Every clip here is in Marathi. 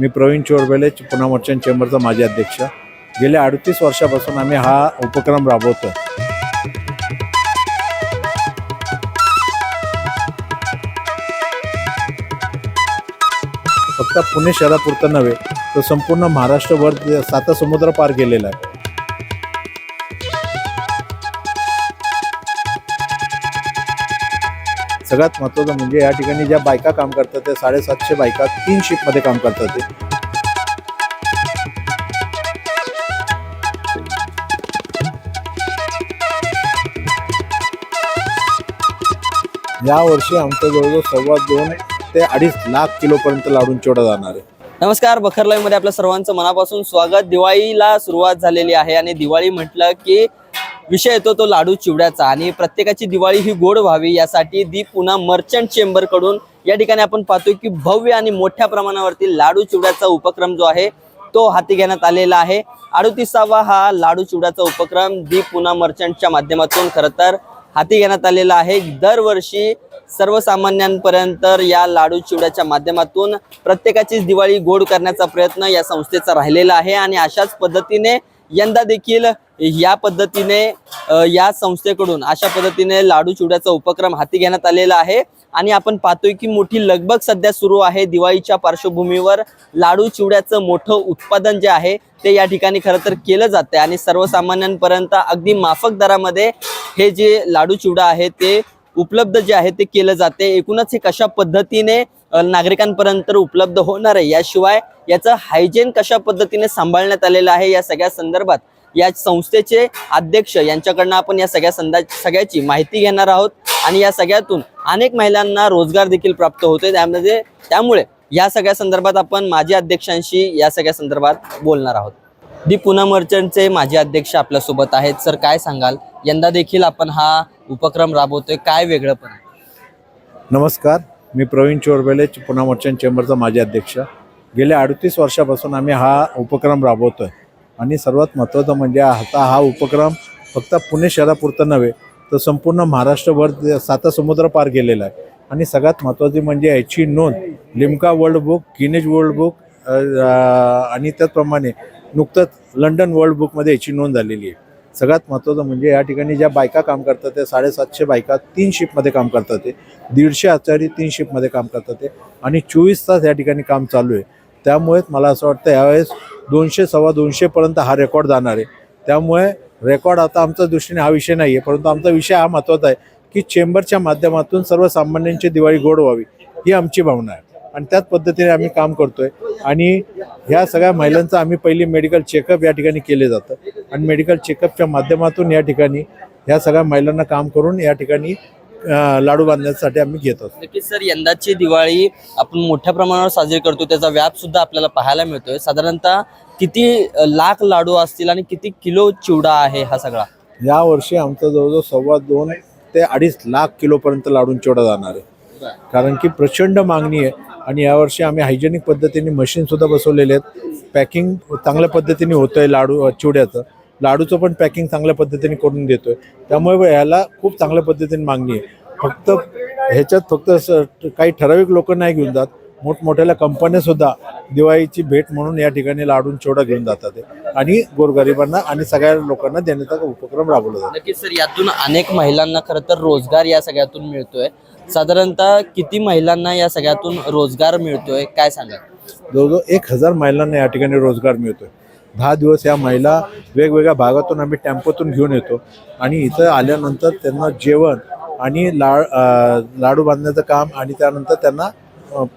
मी प्रवीण चोरबेले पुणा मर्चंट चेंबरचा माजी अध्यक्ष. गेल्या अडतीस वर्षापासून आम्ही हा उपक्रम राबवतो फक्त पुणे शहरापुरतं नव्हे तर संपूर्ण महाराष्ट्रभर ते साता समुद्र पार केलेला आहे. सगळ्यात महत्त्वाचं म्हणजे या ठिकाणी ज्या बायका काम करतात त्या साडेसातशे बायका तीन शिफ्टमध्ये काम करतात ते. यावर्षी आमचं जवळजवळ सव्वा दोन ते अडीच लाख किलोपर्यंत लाडून चोडा जाणार आहे. नमस्कार बखरलाई मध्ये आपल्या सर्वांचं मनापासून स्वागत. दिवाळीला सुरुवात झालेली आहे आणि दिवाळी म्हटलं की विषय येतो तो लाडू चिवड्याचा. आणि प्रत्येकाची दिवाळी ही गोड व्हावी यासाठी दी पुन्हा मर्चंट चेंबरकडून या ठिकाणी आपण पाहतोय की भव्य आणि मोठ्या प्रमाणावरती लाडू चिवड्याचा उपक्रम जो आहे तो हाती घेण्यात आलेला आहे. अडतीसावा हा लाडू चिवड्याचा उपक्रम दी पुना मर्चंटच्या माध्यमातून खरं तर हाती घेण्यात आलेला आहे. दरवर्षी सर्वसामान्यांपर्यंत या लाडू चिवड्याच्या माध्यमातून प्रत्येकाचीच दिवाळी गोड करण्याचा प्रयत्न या संस्थेचा राहिलेला आहे. आणि अशाच पद्धतीने यंदा देखील या पद्धतीने या संस्थेकडून अशा पद्धतीने लाडू चिवड्याचा उपक्रम हाती घेण्यात आलेला आहे. आणि आपण पाहतोय की मोठी लगबग सध्या सुरू आहे. दिवाळीच्या पार्श्वभूमीवर लाडू चिवड्याचं मोठं उत्पादन जे आहे ते या ठिकाणी खरं तर केलं आहे आणि सर्वसामान्यांपर्यंत अगदी माफक दरामध्ये हे जे लाडू चिवडा आहे ते उपलब्ध जे आहे ते केलं जाते एकूणच हे कशा पद्धतीने नागरिकांपर्यंत उपलब्ध होणार आहे याशिवाय याचं हायजेन कशा पद्धतीने सांभाळण्यात आलेलं आहे या सगळ्या संदर्भात या संस्थेचे अध्यक्ष यांच्याकडनं आपण या सगळ्या संदा सगळ्याची माहिती घेणार आहोत. आणि या सगळ्यातून अनेक महिलांना रोजगार देखील प्राप्त होतोय. त्यामध्ये त्यामुळे या सगळ्या संदर्भात आपण माजी अध्यक्षांशी या सगळ्या संदर्भात बोलणार आहोत. दी पुना मर्चंटचे माजी अध्यक्ष आपल्यासोबत आहेत. सर काय सांगाल? यंदा देखील आपण हा उपक्रम राबवतोय. काय वेगळं पण नमस्कार. मी प्रवीण चोरबेले पुना मर्चंट चेंबरचा माजी अध्यक्ष. गेल्या अडतीस वर्षापासून आम्ही हा उपक्रम राबवतो आहे आणि सर्वात महत्त्वाचं म्हणजे आता हा उपक्रम फक्त पुणे शहरापुरता नव्हे तर संपूर्ण महाराष्ट्रभर साता समुद्र पार गेलेला आहे. आणि सगळ्यात महत्त्वाची म्हणजे याची नोंद Limca world book Guinness world book आणि त्याचप्रमाणे नुकतंच लंडन वर्ल्ड बुकमध्ये याची नोंद झालेली आहे. सगळ्यात महत्त्वाचं म्हणजे या ठिकाणी ज्या बायका काम करतात त्या साडेसातशे बायका तीन शिफ्टमध्ये काम करतात ते. दीडशे आचारी तीन शिफ्टमध्ये काम करतात ते. आणि चोवीस तास या ठिकाणी काम चालू आहे. त्यामुळेच मला असं वाटतं यावेळेस दोनशे सव्वा दोनशेपर्यंत हा रेकॉर्ड जाणार आहे. त्यामुळे रेकॉर्ड आता आमच्या दृष्टीने हा विषय नाही आहे परंतु आमचा विषय हा महत्त्वाचा आहे की चेंबरच्या माध्यमातून सर्वसामान्यांची दिवाळी गोड व्हावी ही आमची भावना आहे. आणि त्याच पद्धतीने आम्ही काम करतोय. आणि ह्या सगळ्या महिलांचं आम्ही पहिली मेडिकल चेकअप या ठिकाणी केले जातं. आणि मेडिकल चेकअपच्या माध्यमातून या ठिकाणी ह्या सगळ्या महिलांना काम करून या ठिकाणी लाडू बांधण्यासाठी आम्ही घेत असतो. नक्कीच सर यंदाची दिवाळी आपण मोठ्या प्रमाणावर साजरी करतो त्याचा व्याप सुद्धा आपल्याला पाहायला मिळतोय. साधारणतः किती लाख लाडू असतील आणि किती किलो चिवडा आहे हा सगळा? यावर्षी आमचं जवळजवळ सव्वा दोन ते अडीच लाख किलोपर्यंत लाडून चिवडा जाणार आहे. कारण की प्रचंड मागणी आहे आणि यावर्षी आम्ही हायजेनिक पद्धतीने मशीनसुद्धा बसवलेले आहेत. पॅकिंग चांगल्या पद्धतीने होतं आहे लाडू चिवड्याचं. लाडूचं पण पॅकिंग चांगल्या पद्धतीने करून देतोय. त्यामुळे ह्याला खूप चांगल्या पद्धतीने मागणी आहे. फक्त ह्याच्यात फक्त काही ठराविक लोक नाही घेऊन जात. मोठमोठ्याल्या कंपन्यासुद्धा दिवाळीची भेट म्हणून या ठिकाणी लाडून चिवडा घेऊन जातात. आणि गोरगरिबांना आणि सगळ्या लोकांना देण्याचा उपक्रम राबवला जातो. नक्कीच सर. यातून अनेक महिलांना खरं तर रोजगार या सगळ्यातून मिळतोय. साधारणतः किती महिलांना या सगळ्यातून रोजगार मिळतोय? काय सांगा जवळजवळ एक हजार महिलांना या ठिकाणी रोजगार मिळतोय. दहा दिवस या महिला वेगवेगळ्या भागातून आम्ही टेम्पोतून घेऊन येतो. आणि इथं आल्यानंतर त्यांना जेवण आणि लाड लाडू बांधण्याचं काम आणि त्यानंतर त्यांना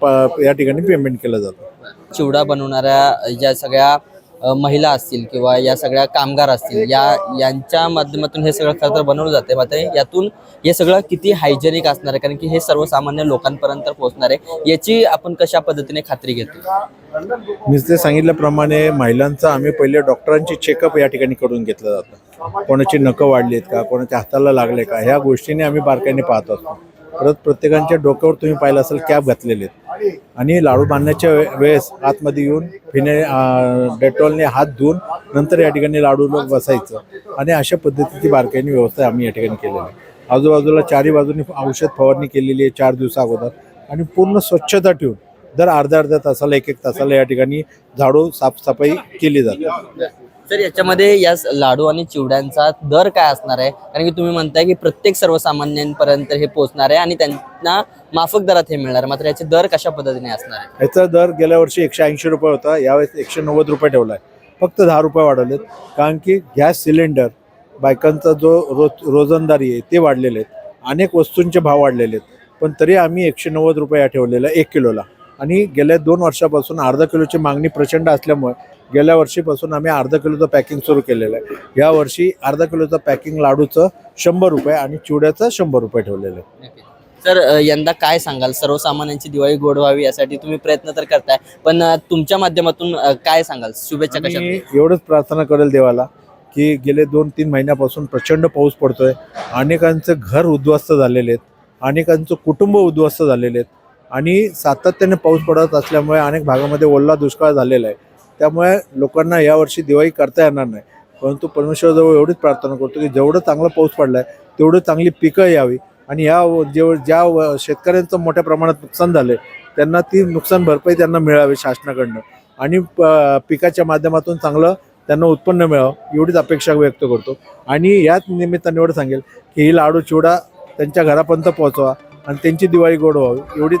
प या ठिकाणी पेमेंट केलं जातं. चिवडा बनवणाऱ्या ज्या सगळ्या महिला असतील किंवा या सगळ्या कामगार असतील या यांच्या माध्यमातून हे सगळं खरं तर बनवलं जाते मात्र यातून हे सगळं किती हायजेनिक असणार आहे? कारण की हे सर्वसामान्य लोकांपर्यंत पोहोचणार आहे. याची आपण कशा पद्धतीने खात्री घेतो मी ते सांगितल्याप्रमाणे महिलांचं आम्ही पहिले डॉक्टरांची चेकअप या ठिकाणी करून घेतलं जातं. कोणाची नखं वाढली आहेत का? कोणाच्या हाताला लागले का? ह्या गोष्टीने आम्ही बारकाईने पाहत असतो. परत प्रत्येकांच्या डोक्यावर तुम्ही पाहिलं असेल कॅप घातलेले आहेत. आणि लाडू बांधण्याच्या वे- वेळेस आतमध्ये येऊन फिने डेटॉलने हात धुवून नंतर या ठिकाणी लाडू बसायचं. आणि अशा पद्धतीची बारकाईने व्यवस्था आम्ही या ठिकाणी केलेली आहे. आजूबाजूला चारही बाजूनी औषध फवारणी केलेली आहे चार दिवसा अगोदर. आणि पूर्ण स्वच्छता ठेवून दर अर्ध्या अर्ध्या तासाला एक एक तासाला या ठिकाणी झाडू साफसफाई केली जाते. तर याच्यामध्ये या लाडू आणि चिवड्यांचा दर काय असणार आहे? कारण की तुम्ही म्हणताय की प्रत्येक सर्वसामान्यांपर्यंत हे पोहोचणार आहे आणि त्यांना माफक दरात हे मिळणार. मात्र याचे दर कशा पद्धतीने असणार आहे? याचा दर गेल्या वर्षी एकशे ऐंशी रुपये होता यावेळेस एकशे नव्वद रुपये ठेवला आहे फक्त दहा रुपये वाढवलेत. कारण की गॅस सिलेंडर बायकांचा जो रोज रोजंदारी आहे ते वाढलेले आहेत. अनेक वस्तूंचे भाव वाढलेले आहेत. पण तरी आम्ही एकशे नव्वद रुपये या ठेवलेला एक किलोला. आणि गेल्या दोन वर्षापासून अर्धा किलोची मागणी प्रचंड असल्यामुळे गेल्या वर्षीपासून आम्ही अर्धा किलोचं पॅकिंग सुरू केलेलं आहे. या वर्षी अर्धा किलोचं पॅकिंग लाडूचं शंभर रुपये आणि चिवड्याचं शंभर रुपये ठेवलेलं आहे. तर यंदा काय सांगाल? सर्वसामान्यांची दिवाळी गोड व्हावी यासाठी तुम्ही प्रयत्न तर करताय पण तुमच्या माध्यमातून काय सांगाल? शुभेच्छा कशा मी एवढंच प्रार्थना करेल देवाला की गेले दोन तीन महिन्यापासून प्रचंड पाऊस पडतोय. अनेकांचं घर उद्ध्वस्त झालेले आहेत. अनेकांचं कुटुंब उद्ध्वस्त झालेले आहेत. आणि सातत्याने पाऊस पडत असल्यामुळे अनेक भागामध्ये ओला दुष्काळ झालेला आहे. त्यामुळे लोकांना यावर्षी दिवाळी करता येणार नाही. परंतु परमेश्वराजवळ एवढीच प्रार्थना करतो की जेवढं चांगला पाऊस पडला आहे तेवढं चांगली पिकं यावी. आणि या व- जेव ज्या व- शेतकऱ्यांचं मोठ्या प्रमाणात नुकसान झालं त्यांना ती नुकसान भरपाई त्यांना मिळावी शासनाकडनं. आणि प- पिकाच्या माध्यमातून चांगलं त्यांना उत्पन्न मिळावं एवढीच अपेक्षा व्यक्त करतो. आणि याच निमित्ताने एवढं सांगेल की ही लाडू चिवडा त्यांच्या घरापर्यंत पोहोचवा आणि त्यांची दिवाळी गोड व्हावी एवढीच